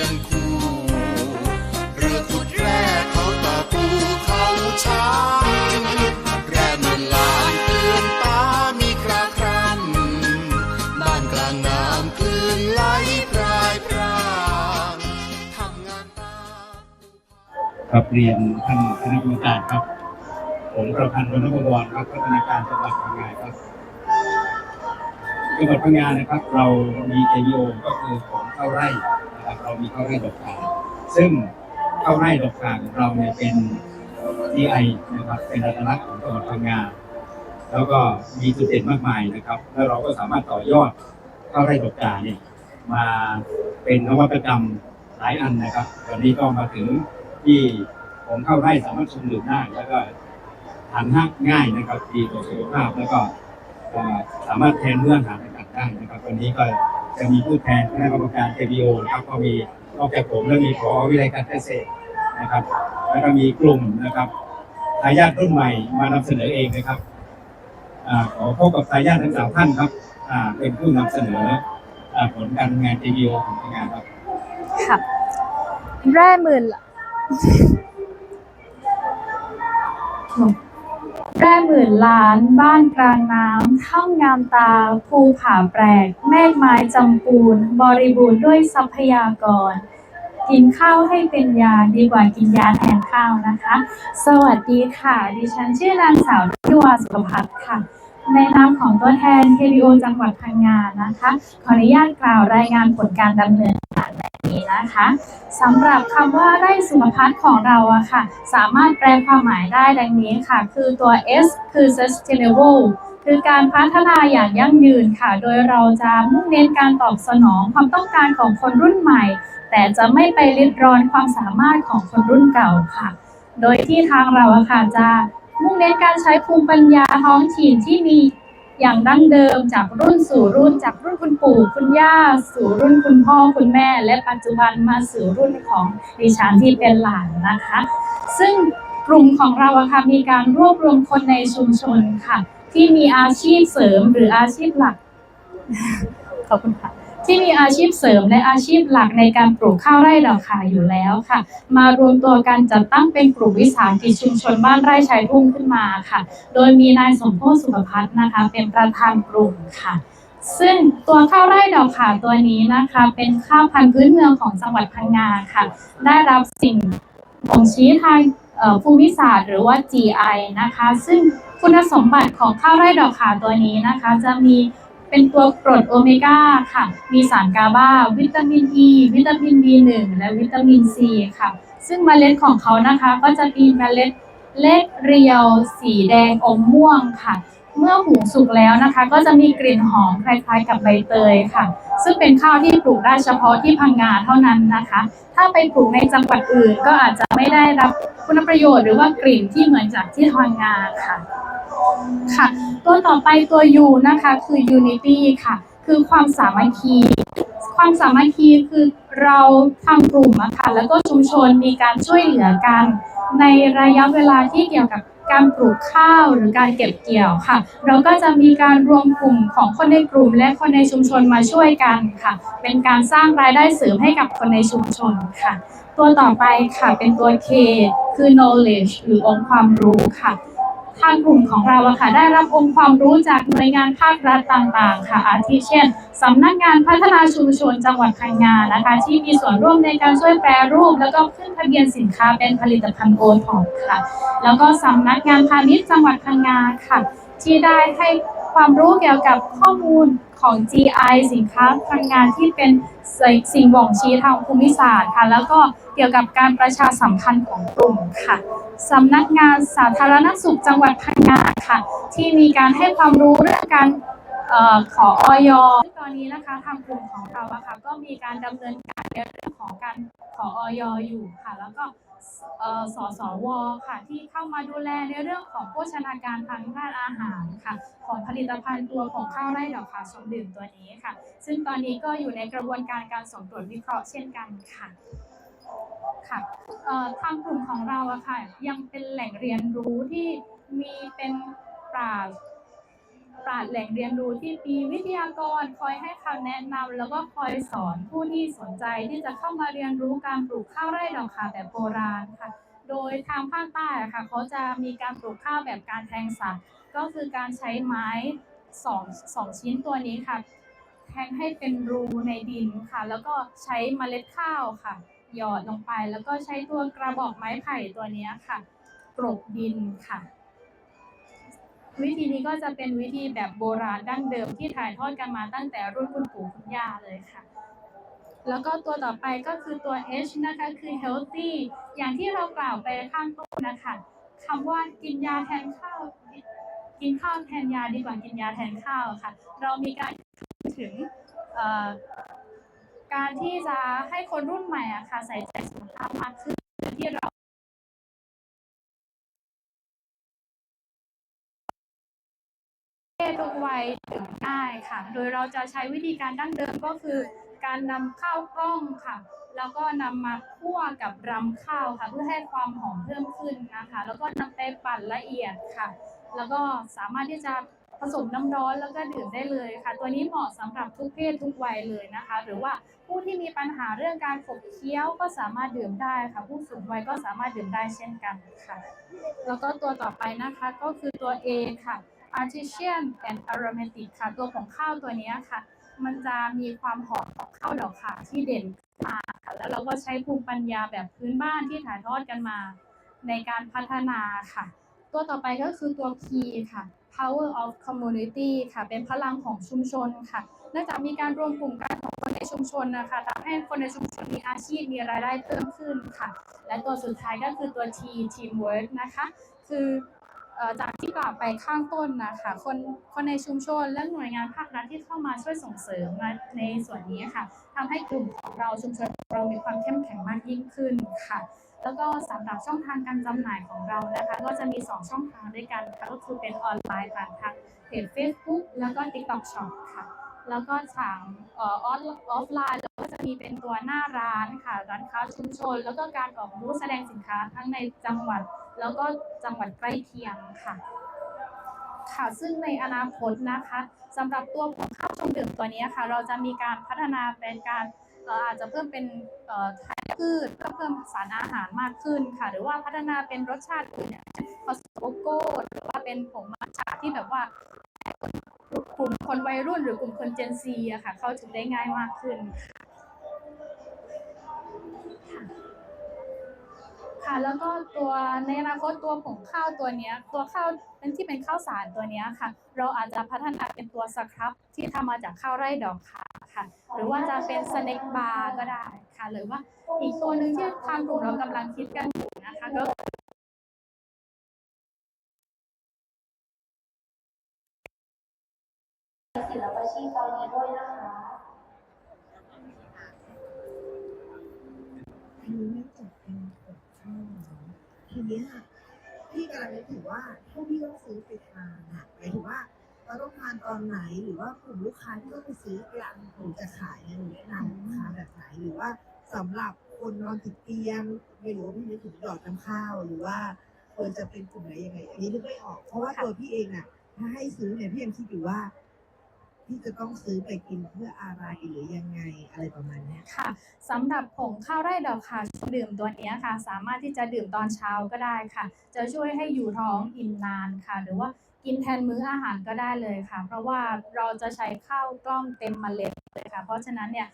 ยังคู่ เรือขุดแร่เขาตะปูเขาช้างแร่มันล้านเกลื่อนตามีคราครันบ้านกลางน้ำคลื่นไหลพรายพรางทำงานตาครับเรียนท่านคณะกรรมการครับ ผมประพันธ์วรรณบวรครับพัฒนาการจังหวัดพังงาครับจังหวัดพังงานนะครับ เรามีเอโยก็คือของเข้าไร่ เรามีเข้าวไร่ดอกทานซึ่งเข้าวไร่ดอกทานของเราเนี่ยเป็น GI นะครับเป็นอัตลักษณ์ของจังหวัดพังงาแล้วก็มีจุดเด่นมากมายนะครับ แล้วเราก็สามารถต่อยอดเข้าไร่ดอกจานเนี่ยมาเป็นนวัตกรรมหลายอันนะครับวันนี้ก็มาถึงที่ของข้าไร่สามารถชมดื่มได้แล้วก็ทานง่ายนะครับดีต่อสุขภาพแล้วก็สามารถแทนเรื่องอาหารต่างๆได้นะครับ วันนี้ก็ จะมีผู้แทนคณะกรรมการ KBO นะครับก็มีนอกจากผมแล้วมีผอวิทยาการเกษตรนะครับ แล้วก็มีกลุ่มนะครับทายาทรุ่นใหม่มานำเสนอเองนะครับอขอพบกับทายาททั้งสามท่านครับเป็นผู้นำเสนออผลการทำงาน TBO ของทางงานครับค่ะแร่หมื่นละ ร่หมื่นล้าน บ้านกลางน้ำถ้ำงงามตา ภูผาแปลกแมกไม้จำปูน บริบูรณ์ด้วยทรัพยากร กินข้าวให้เป็นยาดีกว่ากินยาแทนข้าวนะคะ สวัสดีค่ะ ดิฉันชื่อนางสาวทิวาสุขพัฒน์ค่ะ ในนามของตัวแทน KBO จังหวัดพังงานะคะ ขออนุญาตกล่าวรายงานผลการดำเนิน แบบนี้นะคะสำหรับคำว่าไร่สุขภัทรของเราอะค่ะ สามารถแปลความหมายได้ดังนี้ค่ะ คือตัว S คือ sustainable คือการพัฒนาอย่างยั่งยืนค่ะ โดยเราจะมุ่งเน้นการตอบสนองความต้องการของคนรุ่นใหม่ แต่จะไม่ไปริดรอนความสามารถของคนรุ่นเก่าค่ะ โดยที่ทางเราอะค่ะจะมุ่งเน้นการใช้ภูมิปัญญาท้องถิ่นที่มี อย่างดั้งเดิมจากรุ่นสู่รุ่นจากรุ่นคุณปู่คุณย่าสู่รุ่นคุณพ่อคุณแม่ และปัจจุบันมาสู่รุ่นของดิฉันที่เป็นหลานนะคะ ซึ่งกลุ่มของเราอะค่ะมีการรวบรวมคนในชุมชนค่ะ ที่มีอาชีพเสริมหรืออาชีพหลัก ขอบคุณค่ะ ที่มีอาชีพเสริมและอาชีพหลักในการปลูกข้าวไร่ดอกขาอยู่แล้วค่ะ มารวมตัวกันจัดตั้งเป็นกลุ่มวิสาหกิจชุมชนบ้านไร่ชายทุ่งขึ้นมาค่ะ โดยมีนายสมโพธสุขพัฒน์นะคะ เป็นประธานกลุ่มค่ะซึ่งตัวข้าวไร่ดอกขาตัวนี้นะคะ เป็นข้าวพันธุ์พื้นเมืองของจังหวัดพังงาค่ะ ได้รับสิ่งบ่งชี้ทางภูมิศาสตร์หรือว่า GI นะคะ ซึ่งคุณสมบัติของข้าวไร่ดอกขาตัวนี้นะคะ จะมี เป็นตัวกรดโอเมก้าค่ะ มีสารกาบา วิตามินอ e, ีวิตามิน B1 และวิตามิน C ค่ะ ซึ่งเมล็ดของเขานะคะก็จะมีเมล็ดเล็กเรียว สีแดงอมม่วงค่ะ เมื่อหุงสุกแล้วนะคะ ก็จะมีกลิ่นหอมคล้ายๆกับใบเตยค่ะ ซึ่งเป็นข้าวที่ปลูกได้เฉพาะที่พังงาเท่านั้นนะคะ ถ้าไปปลูกในจังหวัดอื่นก็อาจจะไม่ได้รับ คุณประโยชน์หรือว่ากลิ่นที่เหมือนจากที่พังงาค่ะ ค่ะ ตัวต่อไปตัว U นะคะคือ Unity ค่ะ คือความสามัคคี ความสามัคคีคือเราทางกลุ่มอะค่ะแล้วก็ชุมชนมีการช่วยเหลือกัน ในระยะเวลาที่เกี่ยวกับ การปลูกข้าวหรือการเก็บเกี่ยวค่ะ เราก็จะมีการรวมกลุ่มของคนในกลุ่มและคนในชุมชนมาช่วยกันค่ะ เป็นการสร้างรายได้เสริมให้กับคนในชุมชนค่ะ ตัวต่อไปค่ะเป็นตัว K คือ knowledge หรือองค์ความรู้ค่ะ ทางกลุ่มของเราอะค่ะได้รับองค์ความรู้จากหน่วยงานภาครัฐต่างๆ ค่ะ อาทิเช่นสำนักงานพัฒนาชุมชนจังหวัดพังงานะคะ ที่มีส่วนร่วมในการช่วยแปรรูป แล้วก็ขึ้นทะเบียนสินค้าเป็นผลิตภัณฑ์โอทอปค่ะ แล้วก็สำนักงานพาณิชย์จังหวัดพังงาค่ะ ที่ได้ให้ ความรู้เกี่ยวกับข้อมูลของ GI สินค้าพลังงานที่เป็นสิ่งบ่งชี้ทางภูมิศาสตร์ค่ะ แล้วก็เกี่ยวกับการประชาสัมพันธ์ของกลุ่มค่ะสำนักงานสาธารณสุขจังหวัดพังงาค่ะ ที่มีการให้ความรู้เรื่องการออขอออยซึ่งตอนนี้นะคะทางกลุ่มของเราอะค่ะก็มีการดำเนินการในเรื่องของการขอออยอยู่ค่ะ แล้วก็ เอ่อสสวค่ะ ที่เข้ามาดูแลในเรื่องของโภชนาการทางด้านอาหารค่ะ ของผลิตภัณฑ์ตัวของข้าวไร่ดอกขาวชมดื่มตัวนี้ค่ะ ซึ่งตอนนี้ก็อยู่ในกระบวนการการส่งตรวจวิเคราะห์เช่นกันค่ะค่ะเอ่อทางกลุ่มของเราอะค่ะ ยังเป็นแหล่งเรียนรู้ที่มีเป็นปราชญ์ ปราชญ์แหล่งเรียนรู้ที่มีวิทยากรคอยให้คำแนะนำแล้วก็คอยสอนผู้ที่สนใจที่จะเข้ามาเรียนรู้การปลูกข้าวไร่ดอกขาแบบโบราณค่ะ โดยทางภาคใต้ค่ะเขาจะมีการปลูกข้าวแบบการแทงสักก็คือการใช้ไม้สองสองชิ้นตัวนี้ค่ะ แทงให้เป็นรูในดินค่ะ แล้วก็ใช้เมล็ดข้าวค่ะ หยอดลงไปแล้วก็ใช้ตัวกระบอกไม้ไผ่ตัวนี้ค่ะกรบดินค่ะ วิธีนี้ก็จะเป็นวิธีแบบโบราณดั้งเดิมที่ถ่ายทอดกันมาตั้งแต่รุ่นคุณปู่คุณย่าเลยค่ะ แล้วก็ตัวต่อไปก็คือตัว H นะคะคือ healthy อย่างที่เรากล่าวไปข้างต้นนะคะคำว่ากินยาแทนข้าว กินข้าวแทนยาดีกว่ากินยาแทนข้าวค่ะ เรามีการถึงการที่จะให้คนรุ่นใหม่อะค่ะใส่ใจสุขภาพมากขึ้นที่เรา เพศ ทุกวัยดื่มได้ค่ะ โดยเราจะใช้วิธีการดั้งเดิมก็คือ การนำข้าวกล้องค่ะ แล้วก็นำมาคั่วกับรำข้าวค่ะ เพื่อให้ความหอมเพิ่มขึ้นนะคะ แล้วก็นำไปปั่นละเอียดค่ะ แล้วก็สามารถที่จะผสมน้ำร้อนแล้วก็ดื่มได้เลยค่ะ ตัวนี้เหมาะสำหรับทุกเพศทุกวัยเลยนะคะ หรือว่าผู้ที่มีปัญหาเรื่องการขบเคี้ยวก็สามารถดื่มได้ค่ะ ผู้สูงวัยก็สามารถดื่มได้เช่นกันค่ะ แล้วก็ตัวต่อไปนะคะก็คือตัว A ค่ะ artisan and aromatic ค่ะ ตัวของข้าวตัวนี้ค่ะ มันจะมีความหอมของข้าวดอกขาที่เด่นมากค่ะ แล้วเราก็ใช้ภูมิปัญญาแบบพื้นบ้านที่ถ่ายทอดกันมา ในการพัฒนาค่ะ ตัวต่อไปก็คือตัว P ค่ะ power of community ค่ะ เป็นพลังของชุมชนค่ะเนื่องจากมีการรวมกลุ่มกันของคนในชุมชนนะคะทำให้คนในชุมชนมีอาชีพมีรายได้เพิ่มขึ้นค่ะ และตัวสุดท้ายก็คือตัว T teamwork นะคะ คือ จากที่กล่าวไปข้างต้นนะคะคนคนในชุมชนและหน่วยงานภาครัฐที่เข้ามาช่วยส่งเสริมในส่วนนี้ค่ะทำให้กลุ่มของเราชุมชนเรามีความเข้มแข็งมากยิ่งขึ้นค่ะ แล้วก็สำหรับช่องทางการจำหน่ายของเรานะคะ ก็จะมี 2 ช่องทางด้วยกันค่ะก็คือเป็นออนไลน์ผ่านทางเพจ Facebook แล้วก็ TikTok Shop ค่ะ แล้วก็ทางออฟไลน์เราก็จะมีเป็นตัวหน้าร้านค่ะ ร้านค้าชุมชน แล้วก็การออกบูธแสดงสินค้าทั้งในจังหวัด แล้วก็จังหวัดใกล้เคียงค่ะ ค่ะซึ่งในอนาคตนะคะสำหรับตัวของข้าวชงดื่มตัวนี้ค่ะ เราจะมีการพัฒนาเป็นการอาจจะเพิ่มเป็นเอ่อไทยพืชเพื่อเพิ่มสารอาหารมากขึ้นค่ะ หรือว่าพัฒนาเป็นรสชาติอื่นอย่างเช่นคอสโกโก้หรือว่าเป็นผงมัทฉะที่แบบว่ากลุ่มคนวัยรุ่นหรือกลุ่มคนเจนซีอะค่ะ เข้าถึงได้ง่ายมากขึ้นค่ะ แล้วก็ตัวในอนาคตตัวผงข้าวตัวเนี้ย ตัวข้าวเป็นที่เป็นข้าวสารตัวเนี้ยค่ะ เราอาจจะพัฒนาเป็นตัวสครับที่ทำมาจากข้าวไร่ดอกขาค่ะ หรือว่าจะเป็นสเน็กบาร์ก็ได้ค่ะ หรือว่าอีกตัวหนึ่งที่ทางกลุ่มเรากำลังคิดกันอยู่นะคะก็ศิลปาชีพตอนนี้ด้วยนะคะ เนี้ยพี่กำลังนึกถึงว่าถ้าพี่ต้องซื้อไปทานอะหมายถึงว่าเราต้องทานตอนไหนหรือว่ากลุ่มลูกค้าที่ต้องไปซื้อเวลาหนูจะขายเนี่ยหนูแนะนำลูกค้าแบบไหนหรือว่าสำหรับคนนอนติดเตียงไม่รู้ว่าพี่นึกถึงหยอดน้ำข้าวหรือว่าควรจะเป็นกลุ่มไหนยังไงอันนี้นึกไม่ออก เพราะว่าตัวพี่เองน่ะถ้าให้ซื้อเนี่ยพี่ยังคิดอยู่ว่า พี่จะต้องซื้อไปกินเพื่ออะไรหรือยังไงอะไรประมาณเนี้ย ค่ะสำหรับผงข้าวไร่ดอกค่ะดื่มตัวเนี้ยค่ะ สามารถที่จะดื่มตอนเช้าก็ได้ค่ะ จะช่วยให้อยู่ท้องอิ่มนานค่ะ หรือว่ากินแทนมื้ออาหารก็ได้เลยค่ะ เพราะว่าเราจะใช้ข้าวกล้องเต็มเมล็ดเลยค่ะ เพราะฉะนั้นเนี่ย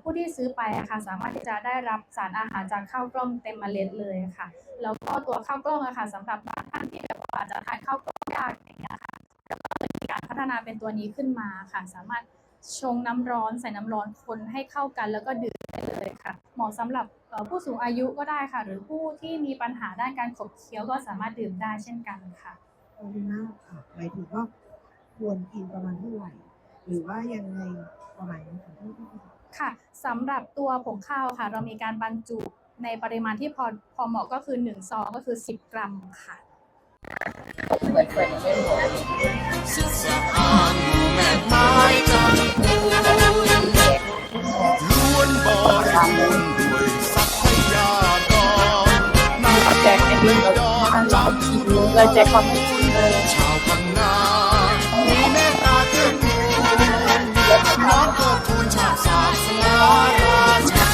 ผู้ที่ซื้อไปอะค่ะสามารถที่จะได้รับสารอาหารจากข้าวกล้องเต็มเมล็ดเลยค่ะ แล้วก็ตัวข้าวกล้องอะค่ะสำหรับบางท่านที่แบบว่าอาจจะทานข้าวกล้องยากอย่างเงี้ยค่ะแล้ว ก็เลยมีการพัฒนาเป็นตัวนี้ขึ้นมาค่ะ สามารถชงน้ำร้อนใส่น้ำร้อนคนให้เข้ากันแล้วก็ดื่มได้เลยค่ะเหมาะสำหรับเอ่อผู้สูงอายุก็ได้ค่ะ หรือผู้ที่มีปัญหาด้านการขบเคี้ยวก็สามารถดื่มได้เช่นกันค่ะขอบคุณมากค่ะหมายถึงว่าควรกินประมาณเท่าไหร่หรือว่ายังไงประมาณนี้ค่ะที่ที่ที่ค่ะสำหรับตัวผงข้าวค่ะ เรามีการบรรจุในปริมาณที่พอพอเหมาะก็คือ1ซองก็คือ 10 กรัมค่ะ เหมือนเปิดเล่นหมดล้วนบริบูรณ์ด้วยทรัพยากรน้ำแจกในที่เราทำเราคิดเราแจกความรู้ชาวพังงามีเมตตาเกื้อกูลน้อมกอบทูลชาติศาสนาราชา